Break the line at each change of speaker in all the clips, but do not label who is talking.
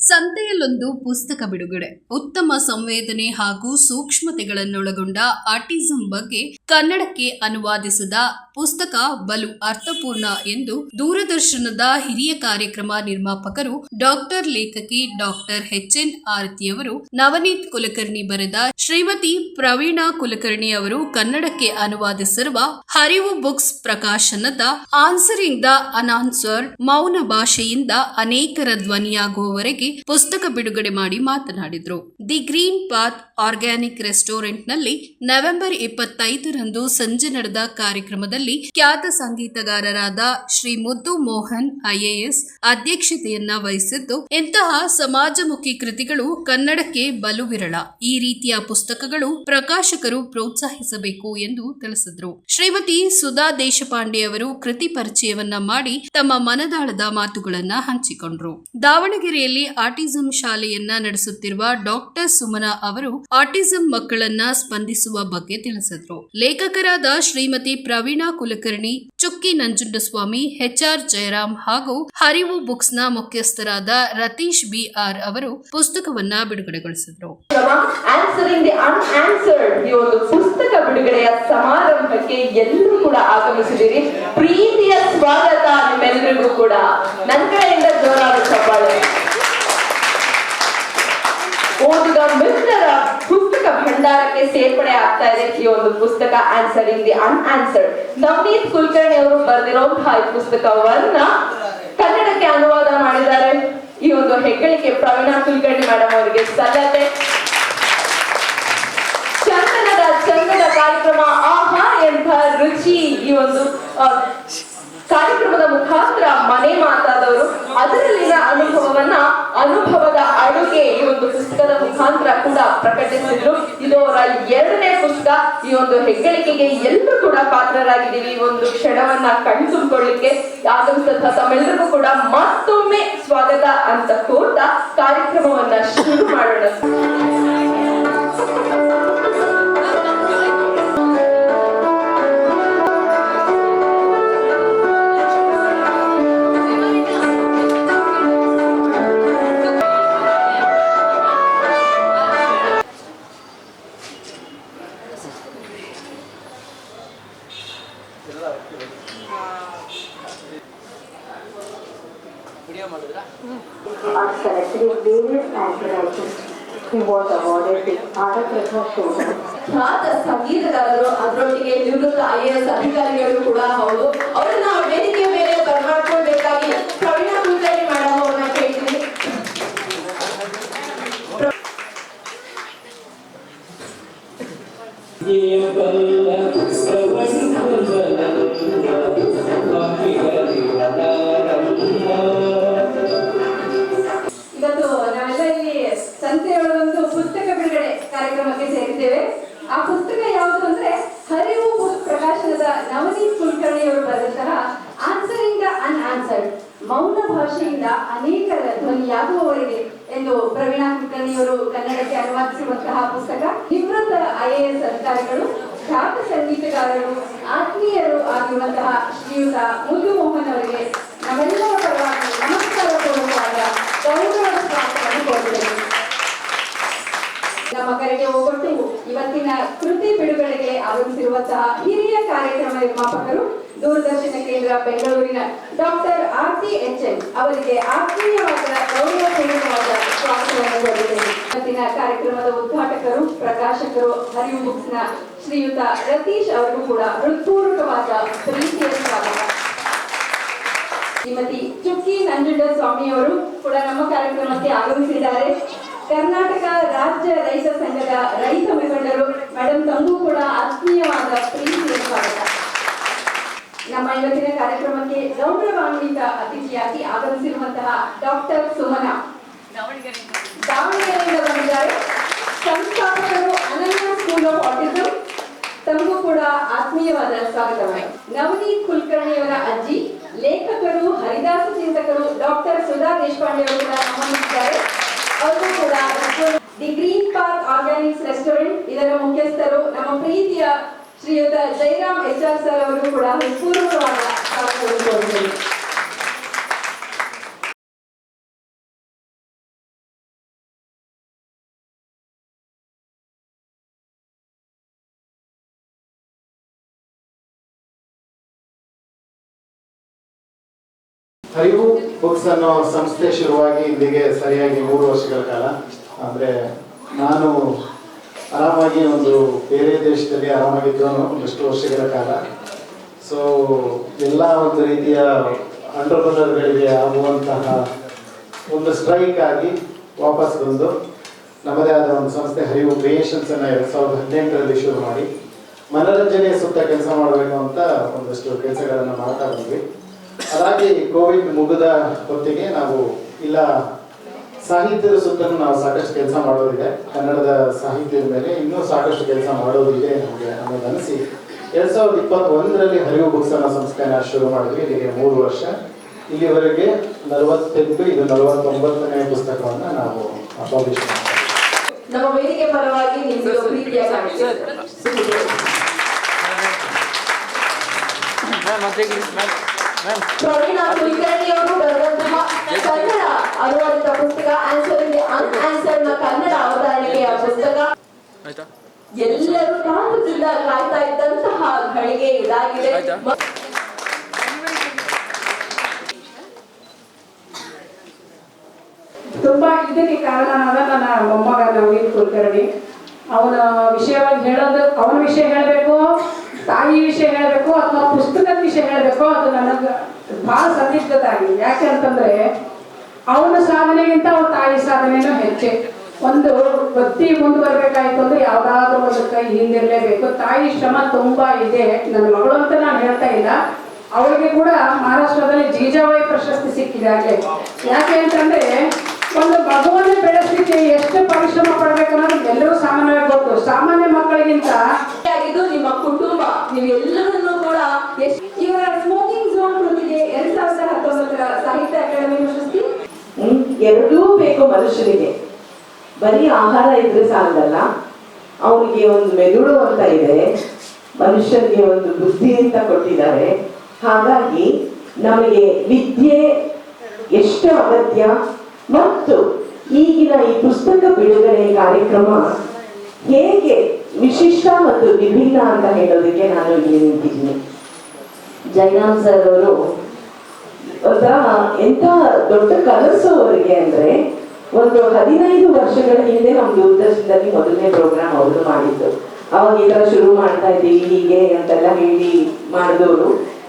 ಸಂತೆಯಲ್ಲೊಂದು ಪುಸ್ತಕ ಬಿಡುಗಡೆ. ಉತ್ತಮ ಸಂವೇದನೆ ಹಾಗೂ ಸೂಕ್ಷ್ಮತೆಗಳನ್ನೊಳಗೊಂಡ ಆಟಿಸಂ ಬಗ್ಗೆ ಕನ್ನಡಕ್ಕೆ ಅನುವಾದಿಸಿದ ಪುಸ್ತಕ ಬಲು ಅರ್ಥಪೂರ್ಣ ಎಂದು ದೂರದರ್ಶನದ ಹಿರಿಯ ಕಾರ್ಯಕ್ರಮ ನಿರ್ಮಾಪಕರು ಡಾಕ್ಟರ್ ಲೇಖಕಿ ಡಾಕ್ಟರ್ ಎಚ್ ಎನ್ ಆರತಿಯವರು ನವನೀತ್ ಕುಲಕರ್ಣಿ ಬರೆದ ಶ್ರೀಮತಿ ಪ್ರವೀಣಾ ಕುಲಕರ್ಣಿ ಅವರು ಕನ್ನಡಕ್ಕೆ ಅನುವಾದಿಸಿರುವ ಹರಿವು ಬುಕ್ಸ್ ಪ್ರಕಾಶನದ ಆನ್ಸರಿಂಗ್ ದ ಅನಾನ್ಸರ್ ಮೌನ ಭಾಷೆಯಿಂದ ಅನೇಕರ ಧ್ವನಿಯಾಗುವವರೆಗೆ ಪುಸ್ತಕ ಬಿಡುಗಡೆ ಮಾಡಿ ಮಾತನಾಡಿದರು. ದಿ ಗ್ರೀನ್ ಪಾತ್ ಆರ್ಗ್ಯಾನಿಕ್ ರೆಸ್ಟೋರೆಂಟ್ನಲ್ಲಿ ನವೆಂಬರ್ ಇಪ್ಪತ್ತೈದರಂದು ಸಂಜೆ ನಡೆದ ಕಾರ್ಯಕ್ರಮದಲ್ಲಿ ಖ್ಯಾತ ಸಂಗೀತಗಾರರಾದ ಶ್ರೀ ಮುದ್ದು ಮೋಹನ್ ಐಎಎಸ್ ಅಧ್ಯಕ್ಷತೆಯನ್ನ ವಹಿಸಿದ್ದು, ಇಂತಹ ಸಮಾಜಮುಖಿ ಕೃತಿಗಳು ಕನ್ನಡಕ್ಕೆ ಬಲು ವಿರಳ ಈ ರೀತಿಯ ಪುಸ್ತಕಗಳು ಪ್ರಕಾಶಕರು ಪ್ರೋತ್ಸಾಹಿಸಬೇಕು ಎಂದು ತಿಳಿಸಿದ್ರು. ಶ್ರೀಮತಿ ಸುಧಾ ದೇಶಪಾಂಡೆ ಅವರು ಕೃತಿ ಪರಿಚಯವನ್ನ ಮಾಡಿ ತಮ್ಮ ಮನದಾಳದ ಮಾತುಗಳನ್ನ ಹಂಚಿಕೊಂಡ್ರು. ದಾವಣಗೆರೆಯಲ್ಲಿ ಆಟಿಸಂ ಶಾಲೆಯನ್ನ ನಡೆಸುತ್ತಿರುವ ಡಾಕ್ಟರ್ ಸುಮನ ಅವರು ಆಟಿಸಂ ಮಕ್ಕಳನ್ನ ಸ್ಪಂದಿಸುವ ಬಗ್ಗೆ ತಿಳಿಸಿದ್ರು. ಲೇಖಕರಾದ ಶ್ರೀಮತಿ ಪ್ರವೀಣಾ ಕುಲಕರ್ಣಿ, ಚುಕ್ಕಿ ನಂಜುಂಡಸ್ವಾಮಿ, ಎಚ್ಆರ್ ಜಯರಾಮ್ ಹಾಗೂ ಹರಿವು ಬುಕ್ಸ್ನ ಮುಖ್ಯಸ್ಥರಾದ ರತೀಶ್ ಬಿ ಆರ್ ಅವರು ಪುಸ್ತಕವನ್ನ ಬಿಡುಗಡೆಗೊಳಿಸಿದ್ರು.
ಈ ಪುಸ್ತಕ ಬಿಡುಗಡೆಯ ಸಮಾರಂಭಕ್ಕೆ ಎಲ್ಲರೂ ಕೂಡ ಆಗಮಿಸಿದ್ದೀರಿ. ಪ್ರೀತಿಯ ಸ್ವಾಗತ ನಿಮ್ಮೆಲ್ಲರಿಗೂ ಕೂಡ. ನನ್ನ ಕಡೆಯಿಂದ ಜೋರಾದ ಚಪ್ಪಾಳೆ. ಓದುಗ ಮಿತ್ರರ ಪುಸ್ತಕ ಭಂಡಾರಕ್ಕೆ ಸೇರ್ಪಡೆ ಆಗ್ತಾ ಇದೆ. ಈ ಒಂದು ಪುಸ್ತಕ answer in the unanswered Navneet Kulkarni ಅವರು ಬರೆದಿರುವಂತಹ ಈ ಪುಸ್ತಕವನ್ನ ಕನ್ನಡಕ್ಕೆ ಅನುವಾದ ಮಾಡಿದ್ದಾರೆ. ಈ ಒಂದು ಹೆಗ್ಗಳಿಕೆ ಪ್ರವೀಣಾ ಕುಲಕರ್ಣಿ ಮೇಡಮ್ ಅವರಿಗೆ ಸಲ್ಲತೆ ಚಂದನದ ಚಂದನ ಕಾರ್ಯಕ್ರಮ ಆಹಾ ಎಂಬ ರುಚಿ ಈ ಒಂದು ಕಾರ್ಯಕ್ರಮದ ಮುಖಾಂತರ ಮನೆ ಮಾತಾದವರು ಅದರಲ್ಲಿನ ಅನುಭವವನ್ನ, ಅನುಭವದ ಅಡುಗೆ ಈ ಒಂದು ಪುಸ್ತಕದ ಮುಖಾಂತರ ಕೂಡ ಪ್ರಕಟಿಸಿದ್ರು. ಇದು ಅವರ ಎರಡನೇ ಪುಸ್ತಕ. ಈ ಒಂದು ಹೆಗ್ಗಳಿಕೆಗೆ ಎಲ್ಲರೂ ಕೂಡ ಪಾತ್ರರಾಗಿದ್ದೀವಿ. ಈ ಒಂದು ಕ್ಷಣವನ್ನ ಕಣ್ತುಂಬಿಕೊಳ್ಳಿಕ್ಕೆ ಆಗಮಿಸಿದಂತಹ ತಮ್ಮೆಲ್ಲರಿಗೂ ಕೂಡ ಮತ್ತೊಮ್ಮೆ ಸ್ವಾಗತ ಅಂತ ಕೋರ್ತಾ ಕಾರ್ಯಕ್ರಮವನ್ನ ಶುರು ಮಾಡೋಣ.
Showman.
ಖ್ಯಾತ ಸಂಗೀತಗಾರರು ಅದರೊಟ್ಟಿಗೆ ನಿವೃತ್ತ ಐ ಅಧಿಕಾರಿಗಳು ಕೂಡ ಹೌದು ಅವ್ರನ್ನ ವೇದಿಕೆ ಮೇಲೆ ಬರ್ಮಾಡ್ಕೊಳ್ಬೇಕಾಗಿ ಪ್ರವೀಣ ಮೇಡಮ್ ಅವ್ರನ್ನ ಕೇಳ್ತೀನಿ
ಆಗಮಿಸಿರುವಂತಹ ಹಿರಿಯ ಕಾರ್ಯಕ್ರಮ ನಿರ್ಮಾಪಕರು ದೂರದರ್ಶನ ಕೇಂದ್ರ ಬೆಂಗಳೂರಿನ ಡಾಕ್ಟರ್ ಆರ್ತಿ ಎಚ್ ಎಂ ಅವರಿಗೆ ಆತ್ಮೀಯವಾದ ಗೌರವಪೂರ್ವಕವಾದ ಸ್ವಾಗತವನ್ನು ಕಾರ್ಯಕ್ರಮದ ಉದ್ಘಾಟಕರು, ಪ್ರಕಾಶಕರು, ಹರಿವು ಬುಕ್ಸ್ನ ಶ್ರೀಯುತ ರತೀಶ್ ಅವರಿಗೂ ಕೂಡ ಹೃತ್ಪೂರ್ವಕವಾದ ಪ್ರೀತಿಯ ಸ್ವಾಗತ. ಶ್ರೀಮತಿ ಚುಕ್ಕಿ ನಂಜುಂಡ ಸ್ವಾಮಿಯವರು ಕೂಡ ನಮ್ಮ ಕಾರ್ಯಕ್ರಮಕ್ಕೆ ಆಗಮಿಸಿದ್ದಾರೆ. ಕರ್ನಾಟಕ ರಾಜ್ಯ ರೈತ ಸಂಘದ ರೈತ ಮುಖಂಡರು ಮೇಡಮ್ ತಮಗೂ ಕೂಡ ಆತ್ಮೀಯವಾದ ಪ್ರೀತಿಯ ಸ್ವಾಗತ. ನಮ್ಮ ಇವತ್ತಿನ ಕಾರ್ಯಕ್ರಮಕ್ಕೆ ಗೌರವಾನ್ವಿತ ಅತಿಥಿಯಾಗಿ ಆಗಮಿಸಿರುವಂತಹ ಡಾಕ್ಟರ್ ಸುಮನ. ದಾವಣಗೆರೆಯಿಂದ ಬಂದಿದ್ದಾರೆ. ಸಂಸ್ಥಾಪಕರು ಅನನ್ಯ ಸ್ಕೂಲ್ ಆಫ್ ಆಟಿಸಂ ತಮಗೂ ಕೂಡ ಆತ್ಮೀಯವಾದ ಸ್ವಾಗತ ಮೇಡಮ್. ನವನೀತ್ ಕುಲಕರ್ಣಿಯವರ ಅಜ್ಜಿ, ಲೇಖಕರು, ಹರಿದಾಸ ಚಿಂತಕರು, ಡಾಕ್ಟರ್ ಸುಧಾ ದೇಶಪಾಂಡೆ ಅವರು ಕೂಡ the green park organics restaurant ಇದರ ಮುಖ್ಯಸ್ಥರು ನಮ್ಮ ಪ್ರೀತಿಯ ಶ್ರೀಯುತ ಜಯರಾಮ್ ಎಚ್ ಆರ್ ಸರ್ ಅವರು ಕೂಡ ಪೂರ್ವಕವಾದ
ಹರಿವು ಬುಕ್ಸ್ ಅನ್ನೋ ಸಂಸ್ಥೆ ಶುರುವಾಗಿ ಇಲ್ಲಿಗೆ ಸರಿಯಾಗಿ ಮೂರು ವರ್ಷಗಳ ಕಾಲ. ಅಂದರೆ ನಾನು ಆರಾಮಾಗಿ ಒಂದು ಬೇರೆ ದೇಶದಲ್ಲಿ ಆರಾಮಾಗಿದ್ದವನು ಒಂದಷ್ಟು ವರ್ಷಗಳ ಕಾಲ. ಸೊ ಎಲ್ಲ ಒಂದು ರೀತಿಯ ಅಂಡರ್ಪ್ರನರ್ಗಳಿಗೆ ಆಗುವಂತಹ ಒಂದು ಸ್ಟ್ರೈಕ್ ಆಗಿ ವಾಪಸ್ ಬಂದು ನಮ್ಮದೇ ಆದ ಒಂದು ಸಂಸ್ಥೆ ಹರಿವು ಕ್ರಿಯೇಷನ್ಸ್ ಅನ್ನ ಎರಡ್ ಸಾವಿರದ ಹದಿನೆಂಟರಲ್ಲಿ ಶುರು ಮಾಡಿ ಮನೋರಂಜನೆ ಸುತ್ತ ಕೆಲಸ ಮಾಡಬೇಕು ಅಂತ ಒಂದಷ್ಟು ಕೆಲಸಗಳನ್ನು ಮಾಡ್ತಾ ಬಂದ್ವಿ. ಅದಾಗಿ ಕೋವಿಡ್ ಮುಗಿದ ಹೊತ್ತಿಗೆ ನಾವು ಇಲ್ಲ ಸಾಹಿತ್ಯದ ಸುತ್ತಲೂ ನಾವು ಸಾಕಷ್ಟು ಕೆಲಸ ಮಾಡೋದಿದೆ. ಕನ್ನಡದ ಸಾಹಿತ್ಯದ ಮೇಲೆ ಇನ್ನೂ ಸಾಕಷ್ಟು ಕೆಲಸ ಮಾಡೋದಿದೆ ನಮಗೆ ಅನ್ನೋದನ್ನಿಸಿ ಎರಡ್ ಸಾವಿರದ ಇಪ್ಪತ್ತೊಂದರಲ್ಲಿ ಹರಿವು ಬುಕ್ಸ್ ಅನ್ನೋ ಸಂಸ್ಥೆನ ಶುರು ಮಾಡಿದ್ವಿ ಇಲ್ಲಿಗೆ ಮೂರು ವರ್ಷ. ಇಲ್ಲಿವರೆಗೆ ನಲವತ್ತೆಂಟು ಇದು ನಲವತ್ತೊಂಬತ್ತನೇ ಪುಸ್ತಕವನ್ನ ನಾವು ಪಬ್ಲಿಷ್ ಮಾಡ್ತೀವಿ
ನಮ್ಮ ವೇದಿಕೆ ಪರವಾಗಿ ನಿಮ್ಗೆ ಪ್ರೀತಿಯ ಕಾಣಿಕೆ ಪ್ರವೀಣ ಕುಲಕರ್ಣಿ ಅವರು ಬರೆದಂತಹ ಕನ್ನಡ ಅನುವಾದಿತ ಪುಸ್ತಕ ಆನ್ಸರ್ ಇದೆ ಅನ್ಆನ್ಸರ್ನ ಕನ್ನಡ ಅವತರಣಿಕೆಯ ಪುಸ್ತಕ ಎಲ್ಲರೂ ಕಾತುರದಿಂದ ಕಾಯ್ತಾ ಇದ್ದಂತಹ ಘಳಿಗೆ ಇದಾಗಿದೆ
ತುಂಬಾ ಇದಕ್ಕೆ ಕಾರಣನಾದ ನನ್ನ ಮೊಮ್ಮಗ ನವೀನ್ ಕುಲಕರ್ಣಿ ಅವನ ವಿಷಯವಾಗಿ ಹೇಳೋದು ಅವನ ವಿಷಯ ಹೇಳಬೇಕು ತಾಯಿ ವಿಷಯ ಹೇಳಬೇಕು ಅಥವಾ ಪುಸ್ತಕದ ವಿಷಯ ಹೇಳಬೇಕು ಅದು ನನಗೆ ಬಹಳ ಸಂದಿಗ್ಧತೆ ಆಗಿದೆ ಯಾಕೆ ಅಂತಂದ್ರೆ ಅವನ ಸಾಧನೆಗಿಂತ ಅವನ ತಾಯಿ ಸಾಧನೆನೂ ಹೆಚ್ಚೆ. ಒಂದು ವ್ಯಕ್ತಿ ಮುಂದುವರ್ಬೇಕಾಯ್ತು ಅಂದ್ರೆ ಯಾವ್ದಾದ್ರು ಒಂದು ಕೈ ಹಿಂದಿರ್ಲೇಬೇಕು. ತಾಯಿ ಶ್ರಮ ತುಂಬಾ ಇದೆ. ನನ್ನ ಮಗಳು ಅಂತ ನಾನು ಹೇಳ್ತಾ ಇಲ್ಲ. ಅವಳಿಗೆ ಕೂಡ ಮಹಾರಾಷ್ಟ್ರದಲ್ಲಿ ಜೀಜಾವಾಯಿ ಪ್ರಶಸ್ತಿ ಸಿಕ್ಕಿದೆ ಆಗ್ಲೇ. ಯಾಕೆ ಅಂತಂದ್ರೆ ಒಂದು ಮಗುವನ್ನು ಬೆಳೆಸಲಿಕ್ಕೆ ಎಷ್ಟು ಪರಿಶ್ರಮ ಪಡ್ಬೇಕು ಅನ್ನೋದು ಎಲ್ಲರೂ ಸಾಮಾನ್ಯವಾಗಿ ಗೊತ್ತು. ಸಾಮಾನ್ಯ ಮಕ್ಕಳಿಗಿಂತ
ಆಗಿದ್ದು ನಿಮ್ಮ ಕುಟುಂಬ. ನೀವು ಎಲ್ಲರನ್ನೂ ಕೂಡ ಎಷ್ಟು
ಇವರ ಸ್ಮೋಕಿಂಗ್ ಝೋನ್ ಕೃತಿಗೆ ಎರಡ್ ಸಾವಿರದ ಹತ್ತೊಂಬತ್ತರ ಸಾಹಿತ್ಯ ಅಕಾಡೆಮಿ ಪ್ರಶಸ್ತಿ?
ಹ್ಮ್? ಎರಡೂ ಬೇಕು ಮನುಷ್ಯನಿಗೆ. ಬರೀ ಆಹಾರ ಇದ್ರೆ ಸಾಲದಲ್ಲ. ಅವನಿಗೆ ಒಂದು ಮೆದುಳು ಅಂತ ಇದೆ. ಮನುಷ್ಯನಿಗೆ ಒಂದು ಬುದ್ಧಿ ಅಂತ ಕೊಟ್ಟಿದ್ದಾರೆ. ಹಾಗಾಗಿ ನಮಗೆ ವಿದ್ಯೆ ಎಷ್ಟು ಅಗತ್ಯ? ಮತ್ತು ಈಗಿನ ಈ ಪುಸ್ತಕ ಬಿಡುಗಡೆ ಕಾರ್ಯಕ್ರಮ ಹೇಗೆ ವಿಶಿಷ್ಟ ಮತ್ತು ವಿಭಿನ್ನ ಅಂತ ಹೇಳೋದಕ್ಕೆ ನಾನು ಇಲ್ಲಿ ನಿಂತಿದ್ದೀನಿ. ಜೈನಾಮ್ ಸರ್ ಅವರು ಎಂತ ದೊಡ್ಡ ಕನಸು ಅವರಿಗೆ ಅಂದ್ರೆ ಒಂದು ಹದಿನೈದು ವರ್ಷಗಳ ಹಿಂದೆ ನಮ್ಮ ದೂರದರ್ಶನದಲ್ಲಿ ಮೊದಲನೇ ಪ್ರೋಗ್ರಾಮ್ ಅವರು ಮಾಡಿದ್ದು. ಅವಾಗ ಈ ತರ ಶುರು ಮಾಡ್ತಾ ಇದ್ದೀವಿ, ಹೀಗೆ ಅಂತೆಲ್ಲ ಹೇಳಿ ಮಾಡಿದವರು.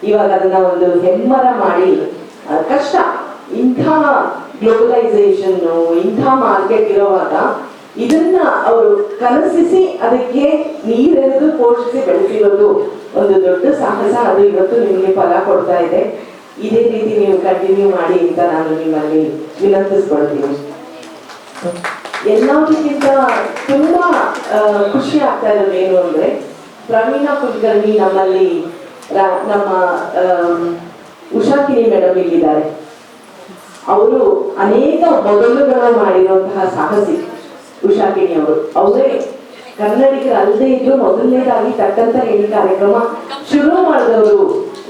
ಇವಾಗ ಅದನ್ನ ಒಂದು ಹೆಮ್ಮರ ಮಾಡಿ ಕಷ್ಟ, ಇಂಥ ಗ್ಲೋಬಲೈಸೇಷನ್ ಇಂಥ ಮಾರ್ಕೆಟ್ ಇರೋವಾಗ ಇದನ್ನ ಅವರು ಕನಸಿಸಿ ಅದಕ್ಕೆ ನೀರೆರೆದು ಪೋಷಿಸಿ ಬೆಳೆಸಿರೋದು ಒಂದು ದೊಡ್ಡ ಸಾಹಸ. ಅದು ಇವತ್ತು ನಿಮಗೆ ಫಲ ಕೊಡ್ತಾ ಇದೆ. ಇದೇ ರೀತಿ ನೀವು ಕಂಟಿನ್ಯೂ ಮಾಡಿ ಅಂತ ನಾನು ನಿಮ್ಮಲ್ಲಿ ವಿನಂತಿಸ್ಕೊಳ್ತೀನಿ. ಎಲ್ಲದಕ್ಕಿಂತ ತುಂಬಾ ಖುಷಿ ಆಗ್ತಾ ಇರೋದು ಏನು ಅಂದ್ರೆ ಪ್ರವೀಣ ಕುಲಕರ್ಣಿ ನಮ್ಮಲ್ಲಿ ನಮ್ಮ ಉಷಾ ಉಷಾಕಿನಿ ಮೇಡಮ್ ಇಲ್ಲಿದ್ದಾರೆ. ಅವರು ಅನೇಕ ಮೊದಲುಗಳನ್ನು ಮಾಡಿರುವಂತಹ ಸಾಹಸಿ. ಉಷಾಕಿಣಿ ಅವರು. ಅವರೇ ಕನ್ನಡಿಗರ ಅಲ್ಲದೆ ಇದ್ರು ಮೊದಲನೇದಾಗಿ ತಕ್ಕಂತ ಏನು ಕಾರ್ಯಕ್ರಮ ಶುರು ಮಾಡಿದವರು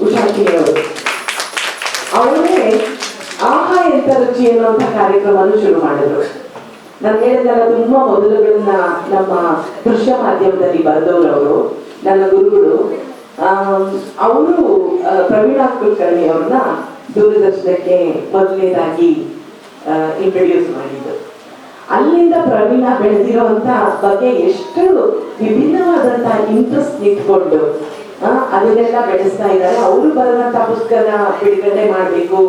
ಉಷಾಕಿಣಿ ಅವರು. ಅವರೇ ಆಹಾ ಎಂತ ರುಚಿ ಎನ್ನುವಂತಹ ಕಾರ್ಯಕ್ರಮವನ್ನು ಶುರು ಮಾಡಿದ್ರು. ನಾನು ತುಂಬಾ ಮೊದಲುಗಳನ್ನ ನಮ್ಮ ದೃಶ್ಯ ಮಾಧ್ಯಮದಲ್ಲಿ ಬರೆದವರು ಅವರು ನನ್ನ ಗುರುಗಳು. ಅವರು ಪ್ರವೀಣಾ ಕುಲಕರ್ಣಿ ಅವ್ರನ್ನ ದೂರದರ್ಶನಕ್ಕೆ ಮೊದಲನೇದಾಗಿ ಇಂಟ್ರೊಡ್ಯೂಸ್ ಮಾಡಿದ್ದು. ಅಲ್ಲಿಂದ ಪ್ರವೀಣ ಬೆಳೆದಿರುವಂತ ಬಗ್ಗೆ ಎಷ್ಟು ವಿಭಿನ್ನವಾದಂತಹ ಇಂಟ್ರೆಸ್ಟ್ ಇಟ್ಕೊಂಡು ಅದನ್ನೆಲ್ಲ ಬೆಳೆಸ್ತಾ ಇದ್ದಾರೆ. ಅವರು ಬರುವಂತ ಪುಸ್ತಕನ ಬಿಡುಗಡೆ ಮಾಡಬೇಕು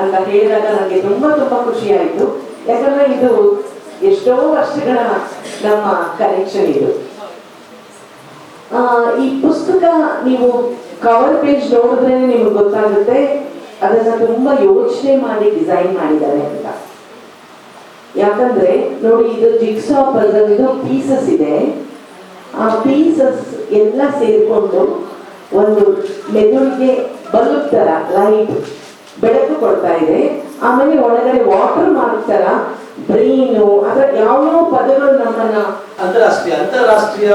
ಅಂತ ಹೇಳಿದಾಗ ನನಗೆ ತುಂಬಾ ತುಂಬಾ ಖುಷಿ ಆಯ್ತು ಯಾಕಂದ್ರೆ ಇದು ಎಷ್ಟೋ ವರ್ಷಗಳ ನಮ್ಮ ಕನೆಕ್ಷನ್ ಇದು. ಈ ಪುಸ್ತಕ ನೀವು ಕವರ್ ಪೇಜ್ ನೋಡಿದ್ರೆ ನಿಮ್ಗೆ ಗೊತ್ತಾಗುತ್ತೆ. ಅದನ್ನ ತುಂಬಾ ಯೋಚನೆ ಮಾಡಿ ಡಿಸೈನ್ ಮಾಡಿದ್ದಾರೆ ಅಂತ. ಯಾಕಂದ್ರೆ, ನೋಡಿ, ಇದು ಜಿಕ್ಸಾ ಪಜಲ್ ಇದು ಪೀಸಸ್ ಇದೆ. ಆ ಪೀಸಸ್ ಎಲ್ಲ ಸೇರಿಕೊಂಡು ಒಂದು ಮೆದುಳಿಗೆ ಬಲ್ಬ್ ತರ ಲೈಟ್ ಬೆಳಕು ಕೊಡ್ತಾ ಇದೆ. ಆಮೇಲೆ ಒಳಗಡೆ ವಾಟರ್ ಮಾರ್ಕ್ ತರ ಬ್ರೈನು ಅದರ ಯಾವ ಪದಗಳು ನಮ್ಮನ್ನ
ಅಂತಾರಾಷ್ಟ್ರೀಯ ಅಂತಾರಾಷ್ಟ್ರೀಯ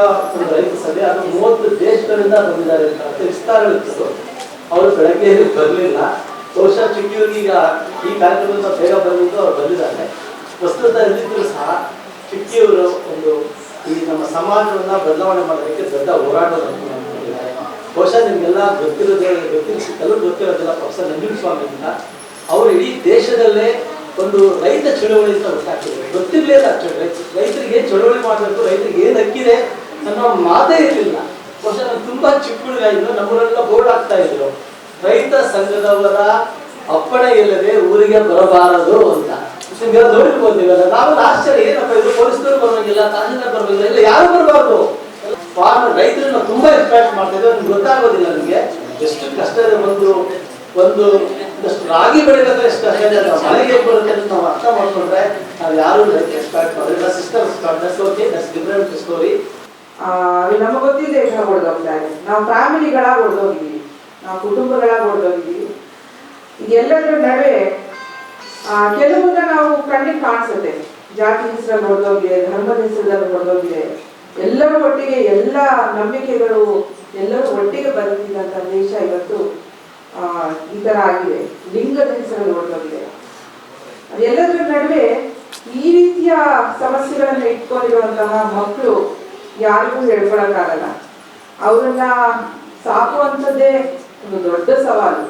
ಸಭೆ ಅದು ಮೂವತ್ತು ದೇಶಗಳಿಂದ ಬಂದಿದ್ದಾರೆ ಅಂತ ವಿಸ್ತಾರವಿತ್ತು. ಅವರು ಬೆಳಗ್ಗೆ ಬರಲಿಲ್ಲ. ಬಹುಶಃ ಚಿಕ್ಕಿಯವರಿಗೆ ಈಗ ಈ ಕಾರ್ಯಕ್ರಮದಿಂದ ಬೇಗ ಬಂದಿದ್ದು ಅವ್ರು ಬಂದಿದ್ದಾರೆ. ಪ್ರಸ್ತುತ ಇದ್ದಿದ್ರು ಸಹ ಚಿಕ್ಕಿಯವರು ಒಂದು ಈ ನಮ್ಮ ಸಮಾಜವನ್ನು ಬದಲಾವಣೆ ಮಾಡೋದಕ್ಕೆ ದೊಡ್ಡ ಹೋರಾಟದ ಬಹುಶಃ ನಿಮಗೆಲ್ಲ ಗೊತ್ತಿರೋದೇ ಗೊತ್ತಿರೋ ಎಲ್ಲರೂ ಗೊತ್ತಿರೋದಿಲ್ಲ ಪ್ರೊಫೆಸರ್ ನಂಜುನ್ ಸ್ವಾಮಿಯಿಂದ ಅವರು ಇಡೀ ದೇಶದಲ್ಲೇ ಒಂದು ರೈತ ಚಳುವಳಿ ಅಂತ ಹುಟ್ಟಾಕಿದ್ರು ಗೊತ್ತಿರಲೇ ಇಲ್ಲ ರೈತರಿಗೆ ಚಳುವಳಿ ಮಾಡಬೇಕು, ರೈತರಿಗೆ ಏನು ಹಕ್ಕಿದೆ ಅನ್ನೋ ಮಾತೇ ಇರಲಿಲ್ಲ. ಬಹುಶಃ ನಾನು ತುಂಬಾ ಚಿಕ್ಕ ಹುಡುಗ ಇದ್ರು ನಮ್ಮೂರೆಲ್ಲ ಬೋರ್ಡ್ ಆಗ್ತಾ ಇದ್ರು. ರೈತ ಸಂಘದವರ ಅಪ್ಪಣೆ ಇಲ್ಲದೆ ಊರಿಗೆ ಬರಬಾರದು ಅಂತ. ನೋಡಿಕೊಂಡಿವಲ್ಲ ನಾವು ಆಶ್ಚರ್ಯ, ಏನಪ್ಪ ಇದು ಪೊಲೀಸರು ಬರೋಂಗಿಲ್ಲ ತಹಸೀಲ್ದಾರ್ ಬರೋಂಗಿಲ್ಲ, ಇಲ್ಲ ಯಾರು ಬರಬಾರ್ದು? ಫಾರ್ಮರ್ ರೈತರನ್ನ ತುಂಬಾ ಇಂಪ್ಯಾಕ್ಟ್ ಮಾಡ್ತಾ ನಿಮ್ಗೆ ಗೊತ್ತಾಗೋದಿಲ್ಲ ನಮಗೆ. ಎಷ್ಟು ಕಷ್ಟ ಇದೆ ಒಂದು ಒಂದು ರಾಗಿ ಬೆಳೆದಂದ್ರೆ ಎಷ್ಟು ಕಷ್ಟ ಇದೆ ಮನೆಗೆ ಬರುತ್ತೆ ಅಂತ ನಾವು ಅರ್ಥ ಮಾಡ್ಕೊಂಡ್ರೆ ನಾವು ಯಾರು ಎಕ್ಸ್ಪೆಕ್ಟ್ ಮಾಡಿಲ್ಲ ಸಿಸ್ಟರ್ ಸಿಸ್ಟಮ್ ಡಿಫರೆಂಟ್ ಸ್ಟೋರಿ
ನಮಗೆ ಗೊತ್ತಿದೆ ಈಗ ಹೊಡೆದೋಗ್ತಾರೆ ನಾವು ಫ್ಯಾಮಿಲಿಗಳಾಗಿ ಹೊಡೆದೋಗಿದ್ದೀವಿ ನಾವು ಕುಟುಂಬಗಳಾಗಿ ಹೊಡೆದೋಗಿದ್ದೀವಿ ಎಲ್ಲದರ ನಡುವೆ ಆ, ಕೆಲವನ್ನ ನಾವು ಕಣ್ಣಿಗೆ ಕಾಣಿಸುತ್ತೆ. ಜಾತಿ ಹೆಸರಲ್ಲಿ ಹೊಡೆದೋಗಿದೆ ಧರ್ಮದ ಹೆಸರಲ್ಲಿ ಹೊಡೆದೋಗಿದೆ. ಎಲ್ಲರೂ ಒಟ್ಟಿಗೆ ಎಲ್ಲ ನಂಬಿಕೆಗಳು ಎಲ್ಲರೂ ಒಟ್ಟಿಗೆ ಬದುಕಿದಂಥ ದೇಶ ಇವತ್ತು ಈ ಥರ ಆಗಿದೆ. ಲಿಂಗದ ಹೆಸರಲ್ಲಿ ಹೊಡೆದೋಗಿದೆ. ಅದೆಲ್ಲದರ ನಡುವೆ ಈ ರೀತಿಯ ಸಮಸ್ಯೆಗಳನ್ನು ಇಟ್ಕೊಂಡಿರುವಂತಹ ಮಕ್ಕಳು ಯಾರಿಗೂ ಹೇಳ್ಕೊಳಕ್ಕಾಗಲ್ಲ. ಅವರನ್ನ ಸಾಕುವಂಥದ್ದೇ ಒಂದು ದೊಡ್ಡ ಸವಾಲು.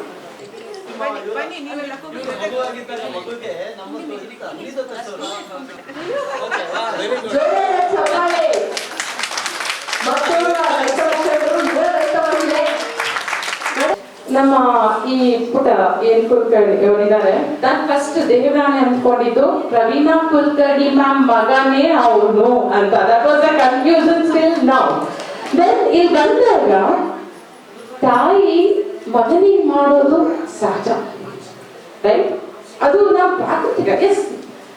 ನಮ್ಮ ಈ ಪುಟ ಏನ್ ಕುಲಕರ್ಣಿ ಇವರಿದ್ದಾರೆ? ನಾನ್ ಫಸ್ಟ್ ದೇವರಾಣಿ ಅಂದ್ಕೊಂಡಿದ್ದು ಪ್ರವೀಣಾ ಕುಲಕರ್ಣಿ ಮ್ಯಾಮ್ ಮಗನೇ ಅವನು ಅಂತ. That was the confusion still now then ಇಲ್ಲಿ ಬಂದಾಗ ತಾಯಿ ಮಗನಿಗೆ ಮಾಡೋದು ಸಹಜ. ರೈಟ್ ಅದು ನಮ್ಮ ಪ್ರಾಕೃತಿಕ. Yes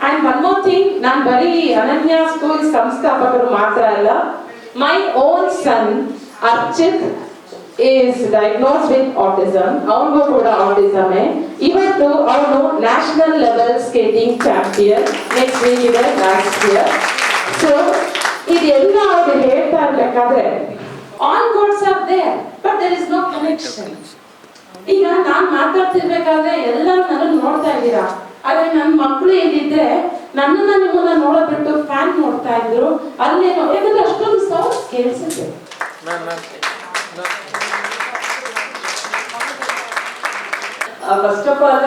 and one more thing ನಾನು ಬರೀ ಅನನ್ಯ ಸ್ಕೂಲ್ ಸಂಸ್ಥಾಪಕರು ಮಾತ್ರ ಅಲ್ಲ my own son Archit is diagnosed with autism. ಅವನಿಗೂ ಕೂಡ ಆಟಿಸಮೇ ಇವತ್ತು ಅವನು national level skating champion next week ಇದೆ ಲಾಸ್ಟ್ ಇಯರ್ ಸೊ ಇದೆಲ್ಲ ಅವ್ರು ಹೇಳ್ತಾ ಇರ್ಬೇಕಾದ್ರೆ all gods are there but there is no connection ಈಗ ನಾನು ಮಾತಾಡ್ತಿರ್ಬೇಕಾದ್ರೆ ಎಲ್ಲರೂ ನನ್ನ ನೋಡ್ತಾ ಇದ್ದೀರಾ? ಆದ್ರೆ ನನ್ನ ಮಕ್ಕಳು ಏನಿದ್ರೆ ನನ್ನನ್ನ ನಿಮ್ಮನ್ನ ನೋಡೋದ್ ಬಿಟ್ಟು ಫ್ಯಾನ್ ನೋಡ್ತಾ ಇದ್ರು. ಅಲ್ಲೇನೋ ಯಾಕಂದ್ರೆ ಅಷ್ಟೊಂದು ಸೌಂಡ್ ಕೇಳಿಸುತ್ತೆ. ಫಸ್ಟ್ ಆಫ್ ಆಲ್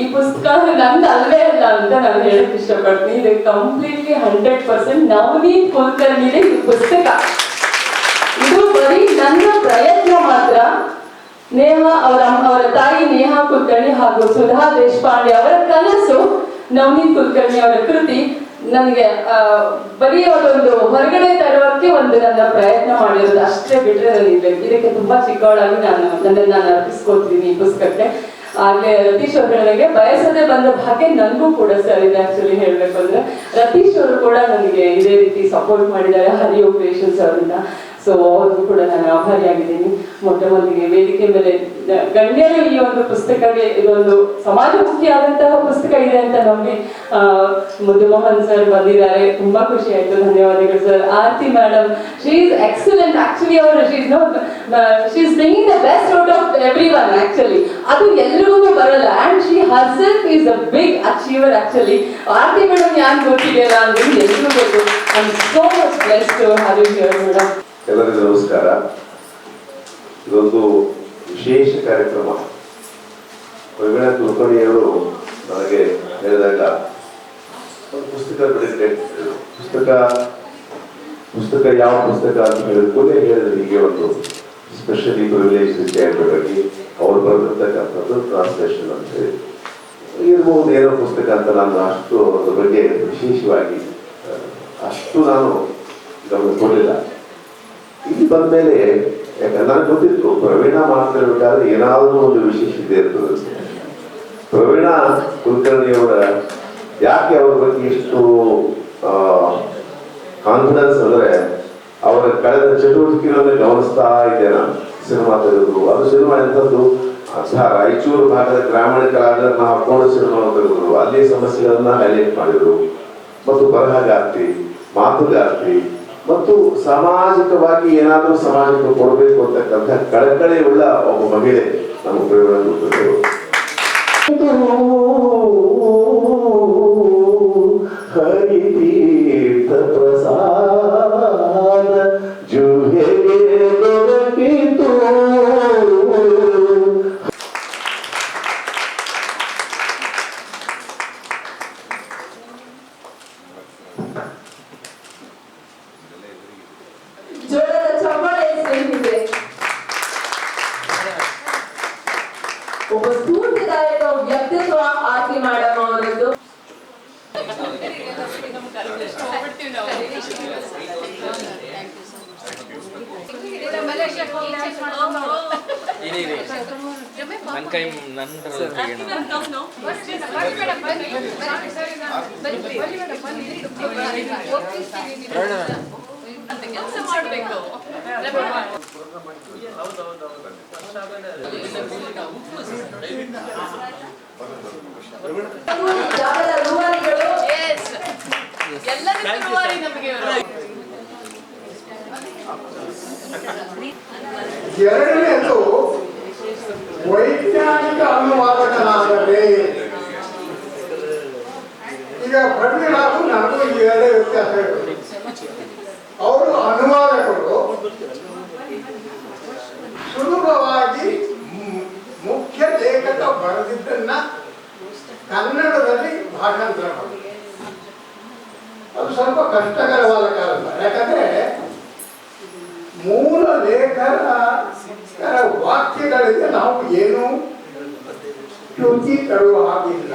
ಈ ಪುಸ್ತಕ ನಂದು ಅಲ್ವೇ ಅಲ್ಲ ಅಂತ ನಾನು ಹೇಳಕ್ ಇಷ್ಟಪಡ್ತೀನಿ. ಇದು ಕಂಪ್ಲೀಟ್ಲಿ ಹಂಡ್ರೆಡ್ ಪರ್ಸೆಂಟ್ ನವನೀತ್ ಕುಲಕರ್ಣಿದೆ ಈ ಪುಸ್ತಕ. ಬರೀ ನನ್ನ ಪ್ರಯತ್ನ ಮಾತ್ರ. ನೇಹ ಅವರ ಅವರ ತಾಯಿ ನೇಹಾ ಕುಲಕರ್ಣಿ ಹಾಗೂ ಸುಧಾ ದೇಶಪಾಂಡೆ ಅವರ ಕನಸು, ನವನೀತ್ ಕುಲಕರ್ಣಿ ಅವರ ಕೃತಿ, ನನಗೆ ಬರೀ ಅದೊಂದು ಹೊರಗಡೆ ತರುವಕ್ಕೆ ಒಂದು ನನ್ನ ಪ್ರಯತ್ನ ಮಾಡಿರೋದು. ಅಷ್ಟೇ ಬಿಟ್ಟರೆ ನಾನು ಇದಕ್ಕೆ ಇದಕ್ಕೆ ತುಂಬಾ ಚಿಕ್ಕವಳಾಗಿ ನಾನು ನನ್ನನ್ನು ನಾನು ಅರ್ಪಿಸ್ಕೊಳ್ತೀನಿ ಈ ಪುಸ್ತಕಕ್ಕೆ. ಆಗ್ಲೇ ರತೀಶ್ ಅವರೊಳಗೆ ಬಯಸದೆ ಬಂದ ಭಾಗ್ಯ ನನಗೂ ಕೂಡ ಸರ್ ಇದೆ ಆಕ್ಚುಲಿ ಹೇಳ್ಬೇಕು ಅಂದ್ರೆ. ರತೀಶ್ ಅವರು ಕೂಡ ನನಗೆ ಇದೇ ರೀತಿ ಸಪೋರ್ಟ್ ಮಾಡಿದ್ದಾರೆ ಹರಿಯೋ ಪೇಷನ್ಸ್ ಅವರಿಂದ. ಸೊ ಅವ್ರಿಗೂ ಕೂಡ ನಾನು ಆಭಾರಿಯಾಗಿದ್ದೀನಿ. ಮೊಟ್ಟ ಮೊದಲಿಗೆ ವೇದಿಕೆ ಮೇಲೆ ಗಣ್ಯರು ಈ ಒಂದು ಪುಸ್ತಕಕ್ಕೆ ಇದೊಂದು ಸಮಾಜಮುಖಿಯಾದಂತಹ ಪುಸ್ತಕ ಇದೆ ಅಂತ ನಂಬಿ ಆ, ಮುದ್ದು ಮೋಹನ್ ಸರ್ ಬಂದಿದ್ದಾರೆ. ತುಂಬಾ ಖುಷಿ ಆಯ್ತು. ಧನ್ಯವಾದಗಳು sir. Aarti madam she is excellent actually ಅವರು she is no she is bringing the best out of everyone actually ಅದು ಎಲ್ರಿಗೂ ಬರಲ್ಲ. And she herself is a big achiever actually Aarti madam ಯಾರು ಗೊತ್ತಿದೆಯಲ್ಲ ಅಂದ್ರೆ ಎಲ್ರಿಗೂ ಗೊತ್ತು. I so much best to madam
ನಮಸ್ಕಾರ. ಇದೊಂದು ವಿಶೇಷ ಕಾರ್ಯಕ್ರಮ. ಪ್ರವೀಣ ಕುಲಕರ್ಣಿಯವರು ನನಗೆ ಹೇಳಿದಾಗ ಒಂದು ಪುಸ್ತಕ ಬಿಡುತ್ತೆ ಪುಸ್ತಕ ಪುಸ್ತಕ ಯಾವ ಪುಸ್ತಕ ಅಂತ ಹೇಳಿದ ಹೇಳಿದ್ರು. ಹೀಗೆ ಒಂದು ಸ್ಪೆಷಲಿ ಪ್ರಿವಿಲೇಜ್ ಬೇಕಾಗಿ ಅವ್ರು ಬರೆದಿರ್ತಕ್ಕಂಥದ್ದು ಟ್ರಾನ್ಸ್ಲೇಷನ್ ಅಂತ ಹೇಳಿ. ಇರ್ಬೋದು ಏನೋ ಪುಸ್ತಕ ಅಂತ ನಾನು ಅಷ್ಟು ಅದ್ರ ಬಗ್ಗೆ ವಿಶೇಷವಾಗಿ, ಅಷ್ಟು ನಾನು ಗಮನ ಕೊಡಲಿಲ್ಲ. ಇಲ್ಲಿ ಬಂದ ಮೇಲೆ ನನಗೆ ಗೊತ್ತಿತ್ತು ಪ್ರವೀಣ ಮಾತಾಡಬೇಕಾದ್ರೆ ಏನಾದರೂ ಒಂದು ವಿಶೇಷತೆ ಇರ್ತದೆ. ಪ್ರವೀಣ ಕುಲಕರ್ಣಿಯವರ ಯಾಕೆ ಅವ್ರ ಬಗ್ಗೆ ಇಷ್ಟು ಕಾನ್ಫಿಡೆನ್ಸ್ ಅಂದ್ರೆ ಅವರ ಕಳೆದ ಚಟುವಟಿಕೆಗಳನ್ನು ಗಮನಿಸ್ತಾ ಇದ್ದೆ ನಾನು ಸಿನಿಮಾ ತೆಗೆದು ಅದು ಸಿನಿಮಾ ಎಂಥದ್ದು? ರಾಯಚೂರು ಭಾಗದ ಗ್ರಾಮೀಣ ಕಲಾವಿದರನ್ನ ಹಾಕೊಂಡು ಸಿನಿಮಾ ತೆಗೆದ್ರು ಅಲ್ಲಿ ಸಮಸ್ಯೆಗಳನ್ನ ಹೈಲೈಟ್ ಮಾಡಿದ್ರು. ಮತ್ತು ಬರಹಗಾರ್ತಿ, ಮಾತುಗಾರ್ತಿ ಮತ್ತು ಸಾಮಾಜಿಕವಾಗಿ ಏನಾದರೂ ಸಮಾಜಕ್ಕೆ ಕೊಡಬೇಕು ಅಂತಕ್ಕಂಥ ಕಳಕಳಿ ಉಳ್ಳ ಒಬ್ಬ ಮಹಿಳೆ ನಮ್ಮ
ಸ್ವಾತಿ ಮೇಡಮ್ ಅವರದ್ದು.
ನನ್ನ ಕೈ ನನ್ನ
ಕೆಲಸ ಮಾಡ್ಬೇಕು.
ಎರಡನೇದು ವೈಜ್ಞಾನಿಕ ಅನುವಾದಕನಾದರೆ ಈಗ ಪ್ರವೀಣ್ ನಾನು ನನಗೂ ಈ ಎರಡೇ ವ್ಯತ್ಯಾಸಗಳು ಅವರು ಅನುವಾದಕರು. ಸುಲಭವಾಗಿ ಮುಖ್ಯ ಲೇಖಕ ಬರೆದಿದ್ದನ್ನ ಕನ್ನಡದಲ್ಲಿ ಭಾಷಾಂತರ ಮಾಡಿ ಅದು ಸ್ವಲ್ಪ ಕಷ್ಟಕರವಾದ ಕಾರಣ ಯಾಕಂದ್ರೆ ಮೂಲ ಲೇಖನ ವಾಕ್ಯಗಳಿಗೆ ನಾವು ಏನು ಚ್ಯುತಿ ತರುವ ಹಾಗಿಲ್ಲ